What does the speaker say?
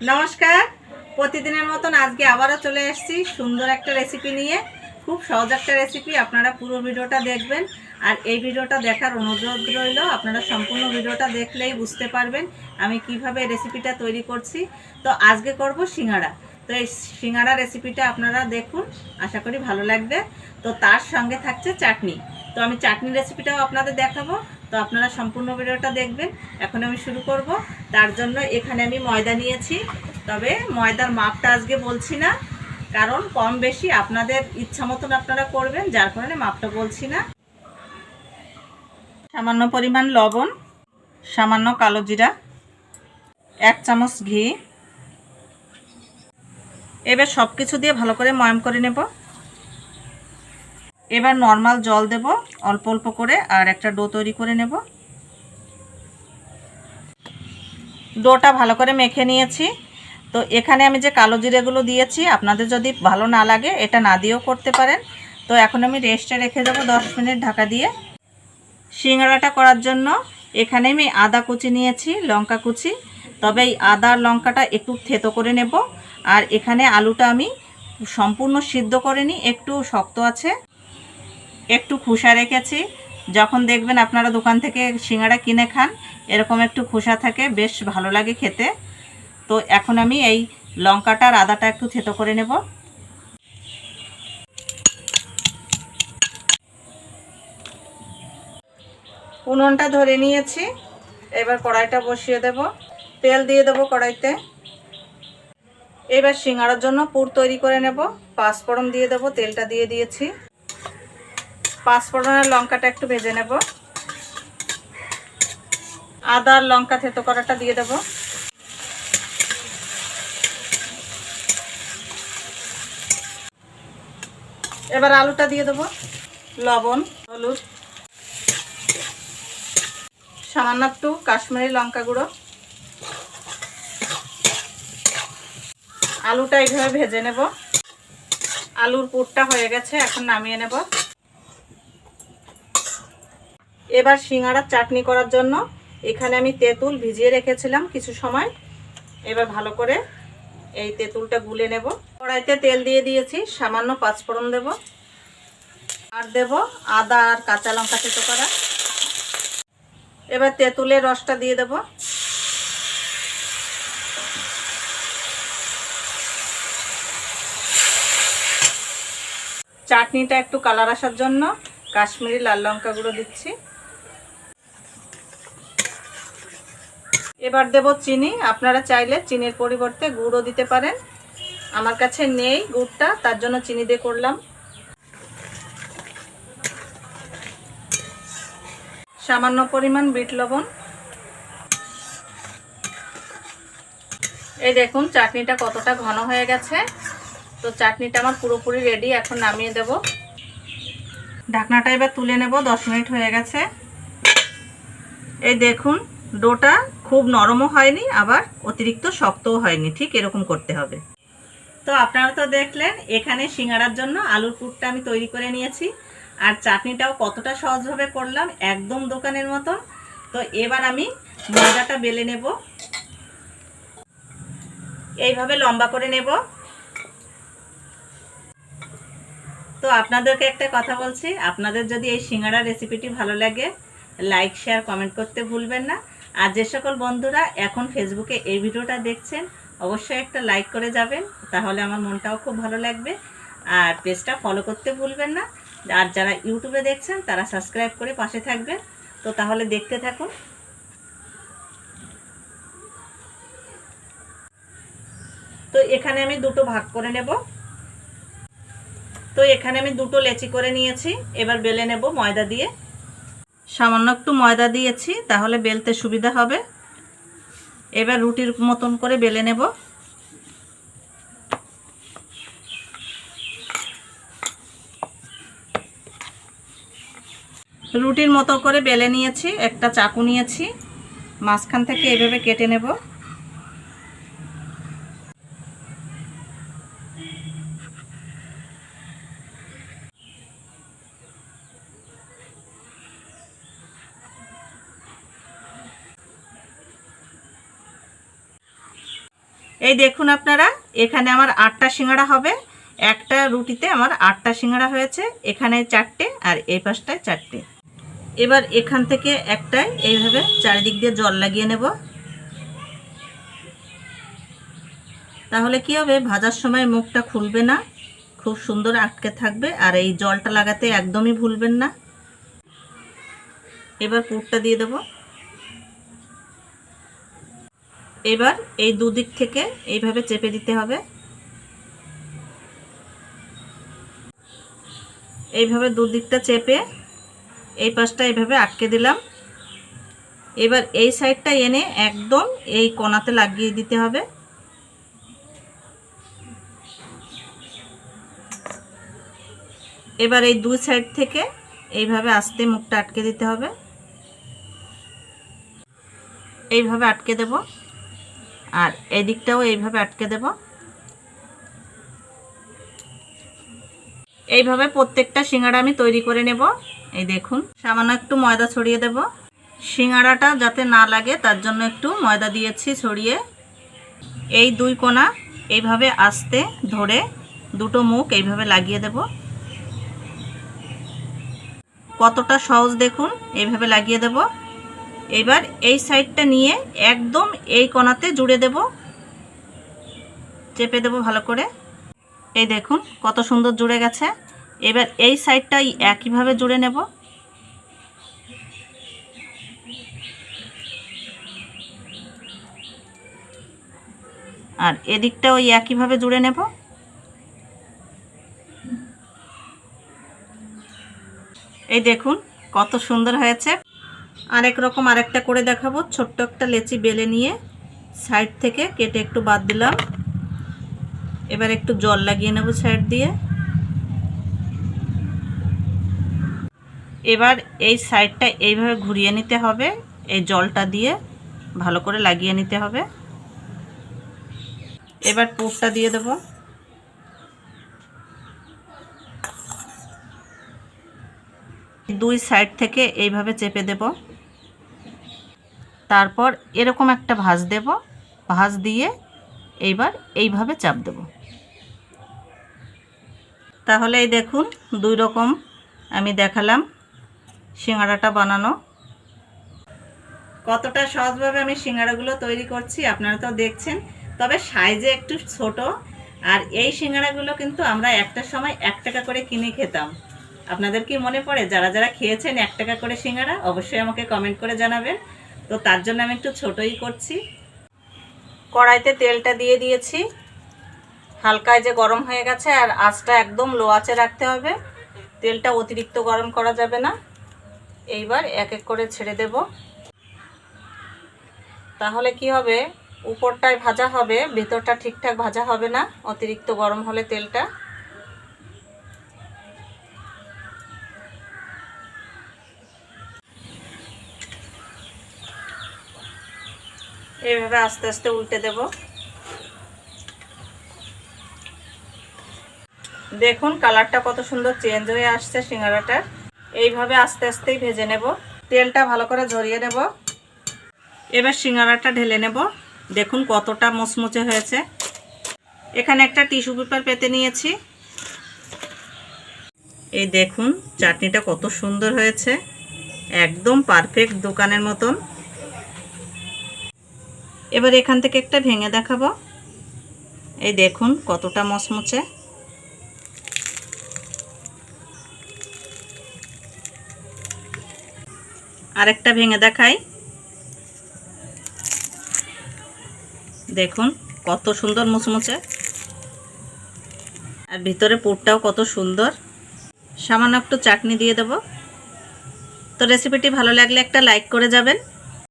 নমস্কার। প্রতিদিনের মতন আজকে আবারও চলে এসেছি সুন্দর একটা রেসিপি নিয়ে। খুব সহজ একটা রেসিপি আপনারা পুরো ভিডিওটা দেখবেন। আর এই ভিডিওটা দেখার অনুরোধ রইল, আপনারা সম্পূর্ণ ভিডিওটা দেখলেই বুঝতে পারবেন আমি কীভাবে রেসিপিটা তৈরি করছি। তো আজকে করব সিঙ্গাড়া। তো এই সিঙ্গাড়া রেসিপিটা আপনারা দেখুন, আশা করি ভালো লাগবে। তো তার সঙ্গে থাকছে চাটনি। তো আমি চাটনি রেসিপিটাও আপনাদের দেখাবো। তো আপনারা সম্পূর্ণ ভিডিওটা দেখবেন। এখন আমি শুরু করব। তার জন্য এখানে আমি ময়দা নিয়েছি। তবে ময়দার মাপটা আজকে বলছি না, কারণ কম বেশি আপনাদের ইচ্ছা মতন আপনারা করবেন, যার কারণে মাপটা বলছি না। সামান্য পরিমাণ লবণ, সামান্য কালো জিরা, এক চামচ ঘি। এবার সব কিছু দিয়ে ভালো করে ময়াম করে নেব। এবার নর্মাল জল দেব, অল্প অল্প করে, আর একটা ডো তৈরি করে নেব। ডোটা ভালো করে মেখে নিয়েছি। তো এখানে আমি যে কালো জিরেগুলো দিয়েছি, আপনাদের যদি ভালো না লাগে, এটা না দিয়েও করতে পারেন। তো এখন আমি রেস্টে রেখে দেবো দশ মিনিট ঢাকা দিয়ে। সিঙ্গাড়াটা করার জন্য এখানে আমি আদা কুচি নিয়েছি, লঙ্কা কুচি। তবে এই আদা লঙ্কাটা একটু থেতো করে নেব। আর এখানে আলুটা আমি সম্পূর্ণ সিদ্ধ করে নিই একটু শক্ত আছে। একটু খোসা রেখেছি। যখন দেখবেন আপনারা দোকান থেকে সিঙ্গাড়া কিনে খান, এরকম একটু খোসা থাকে, বেশ ভালো লাগে খেতে। তো এখন আমি এই লঙ্কাটা আর আদাটা একটু থেতো করে নেব। উনুনটা ধরে নিয়েছি। এবার কড়াইটা বসিয়ে দেব। তেল দিয়ে দেবো কড়াইতে। এবার সিঙ্গাড়ার জন্য পুর তৈরি করে নেব। পাঁচফোড়ন দিয়ে দেবো, তেলটা দিয়ে দিয়েছি। পাঁচফোড়নের লঙ্কাটা একটু ভেজে নেব। আদা লঙ্কা থেতো করাটা দিয়ে দেব। এবার আলুটা দিয়ে দেবো, লবণ, হলুদ, সামান্য একটু কাশ্মীরি লঙ্কা গুঁড়ো। আলুটা এইভাবে ভেজে নেব। আলুর পুরটা হয়ে গেছে, এখন নামিয়ে নেব। এবার সিঙ্গাড়ার চাটনি করার জন্য এখানে আমি তেঁতুল ভিজিয়ে রেখেছিলাম কিছু সময়। এবার ভালো করে এই তেঁতুলটা গুলে নেব। কড়াইতে তেল দিয়ে দিয়েছি, সামান্য পাঁচফোড়ন দেব। আর দেব আদা আর কাঁচা লঙ্কা তেতো করা। এবার তেঁতুলের রসটা দিয়ে দেব। চাটনিটা একটু কালার আসার জন্য কাশ্মীরি লাল লঙ্কা গুঁড়ো দিচ্ছি। এবার দেব চিনি। আপনারা চাইলে চিনির পরিবর্তে গুঁড়ো দিতে পারেন। আমার কাছে নেই গুড়টা, তার জন্য চিনি দিয়ে করলাম। সামান্য পরিমাণ বিট লবণ। এই দেখুন, চাটনিটা কতটা ঘন হয়ে গেছে। তো চাটনিটা আমার পুরোপুরি রেডি এখন নামিয়ে দেব। ঢাকনাটা এবার তুলে নেব, দশ মিনিট হয়ে গেছে। এই দেখুন, ডোটা খুব নরমও হয়নি, আবার অতিরিক্ত শক্তও হয়নি। ঠিক এরকম করতে হবে। তো আপনারা তো দেখলেন, এখানে সিঙ্গাড়ার জন্য আলুর পুরটা আমি তৈরি করে নিয়েছি। আর চাটনিটাও কতটা সহজভাবে করলাম, একদম দোকানের মতন। তো এবার আমি ময়দাটা বেলে নেব। এইভাবে লম্বা করে নেব। তো আপনাদেরকে একটা কথা বলছি, আপনাদের যদি এই সিঙ্গাড়া রেসিপিটি ভালো লাগে, লাইক, শেয়ার, কমেন্ট করতে ভুলবেন না। আর যে সকল বন্ধুরা এখন ফেসবুকে এই ভিডিওটা দেখছেন, অবশ্যই একটা লাইক করে যাবেন, তাহলে আমার মনটাও খুব ভালো লাগবে। আর পেজটা ফলো করতে ভুলবেন না। আর যারা ইউটিউবে দেখছেন, তারা সাবস্ক্রাইব করে পাশে থাকবেন। তো তাহলে দেখতে থাকুন। তো এখানে আমি দুটো ভাগ করে নেব। তো এখানে আমি দুটো লেচি করে নিয়েছি। এবার বেলে নেব ময়দা দিয়ে। সামান্য একটু ময়দা দিয়েছি, তাহলে বেলতে সুবিধা হবে। এবার রুটির মতন করে বেলে নেব। রুটির মতো করে বেলে নিয়েছি, একটা চাকু নিয়েছি। মাঝখান থেকে এভাবে কেটে নেব। এই দেখুন আপনারা, এখানে আমার আটটা সিঙ্গাড়া হবে। একটা রুটিতে আমার আটটা সিঙ্গাড়া হয়েছে, এখানে চারটে আর এই পাশটায় চারটে। এবার এখান থেকে একটাই, এইভাবে চারিদিক দিয়ে জল লাগিয়ে নেব। তাহলে কি হবে, ভাজার সময় মুখটা খুলবে না, খুব সুন্দর আটকে থাকবে, আর এই জলটা লাগাতে একদমই ভুলবেন না। এবার পুরটা দিয়ে দেব। এবার এই দুদিক থেকে এইভাবে চেপে দিতে হবে। এইভাবে দুদিকটা চেপে এই পাশটা এইভাবে আটকে দিলাম। এবার এই সাইডটা এনে একদম এই কোনাতে লাগিয়ে দিতে হবে। এবার এই দুই সাইড থেকে এইভাবে আস্তে মুখটা আটকে দিতে হবে। এইভাবে আটকে দেব। আর এদিকটাও এইভাবে আটকে দেব। এইভাবে প্রত্যেকটা সিঙ্গাড়া আমি তৈরি করে নেব। এই দেখুন, সামান্য একটু ময়দা ছড়িয়ে দেব। সিঙ্গাড়াটা যাতে না লাগে, তার জন্য একটু ময়দা দিয়েছি ছড়িয়ে। এই দুই কোনা এইভাবে আস্তে ধরে দুটো মুখ এইভাবে লাগিয়ে দেব। কতটা সহজ দেখুন, এইভাবে লাগিয়ে দেব। এবার এই সাইডটা নিয়ে একদম এই কোনাতে জুড়ে দেব। চেপে দেব ভালো করে। এই দেখুন, কত সুন্দর জুড়ে গেছে। এবার এই সাইডটা একইভাবে জুড়ে নেব। আর এদিকটা ওই একইভাবে জুড়ে নেব। এই দেখুন, কত সুন্দর হয়েছে। আরেক রকম আরেকটা করে দেখাবো। ছোট্ট একটা লেচি বেলে নিয়ে সাইড থেকে কেটে একটু বাদ দিলাম। এবার একটু জল লাগিয়ে নেব সাইড দিয়ে। এবার এই সাইডটা এইভাবে ঘুরিয়ে নিতে হবে, এই জলটা দিয়ে ভালো করে লাগিয়ে নিতে হবে। এবার পুরটা দিয়ে দেব। দুই সাইড থেকে এইভাবে চেপে দেব। তারপর এরকম একটা ভাঁজ দেব, ভাঁজ দিয়ে এইবার এইভাবে চাপ দেব। তাহলে এই দেখুন, দুই রকম আমি দেখালাম সিঙ্গাড়াটা বানানো। কতটা সহজভাবে আমি সিঙ্গাড়াগুলো তৈরি করছি আপনারা তো দেখছেন, তবে সাইজে একটু ছোট, আর এই সিঙ্গাড়াগুলো কিন্তু আমরা একটা সময় এক টাকা করে কিনে খেতাম। আপনাদের কি মনে পড়ে? যারা যারা খেয়েছেন এক টাকা করে সিঙ্গাড়া, অবশ্যই আমাকে কমেন্ট করে জানাবেন। তো তার জন্য আমি একটু ছোটই করছি। কড়াইতে তেলটা দিয়ে দিয়েছি। হালকায় যে গরম হয়ে গেছে আর আঁচটা একদম লো আঁচে রাখতে হবে। তেলটা অতিরিক্ত গরম করা যাবে না। এইবার এক এক করে ছেড়ে দেব। তাহলে কি হবে? উপরটায় ভাজা হবে, ভেতরটা ঠিকঠাক ভাজা হবে না। অতিরিক্ত গরম হলে তেলটা। এইভাবে আস্তে আস্তে উল্টে দেব। দেখুন, কালারটা কত সুন্দর চেঞ্জ হয়ে আসছে সিঙ্গারাটার। এইভাবে আস্তে আস্তেই ভেজে নেব। তেলটা ভালো করে ঝরিয়ে নেব। এবার সিঙ্গারাটা ঢেলে নেব। দেখুন, কতটা মুচমুচে হয়েছে। এখানে একটা টিস্যু পেপার পেতে নিয়েছি। এই দেখুন, চাটনিটা কত সুন্দর হয়েছে। একদম পারফেক্ট দোকানের মতন। এবার এখান থেকে একটা ভেঙে দেখাবো। এই দেখুন কতটা মচমচে। আরেকটা ভেঙে দেখাই। দেখুন কত সুন্দর মুচমুচে। আর ভিতরে পুরটাও কত সুন্দর। সামান্য একটু চাটনি দিয়ে দেব। তো রেসিপিটি ভালো লাগলে একটা লাইক করে যাবেন।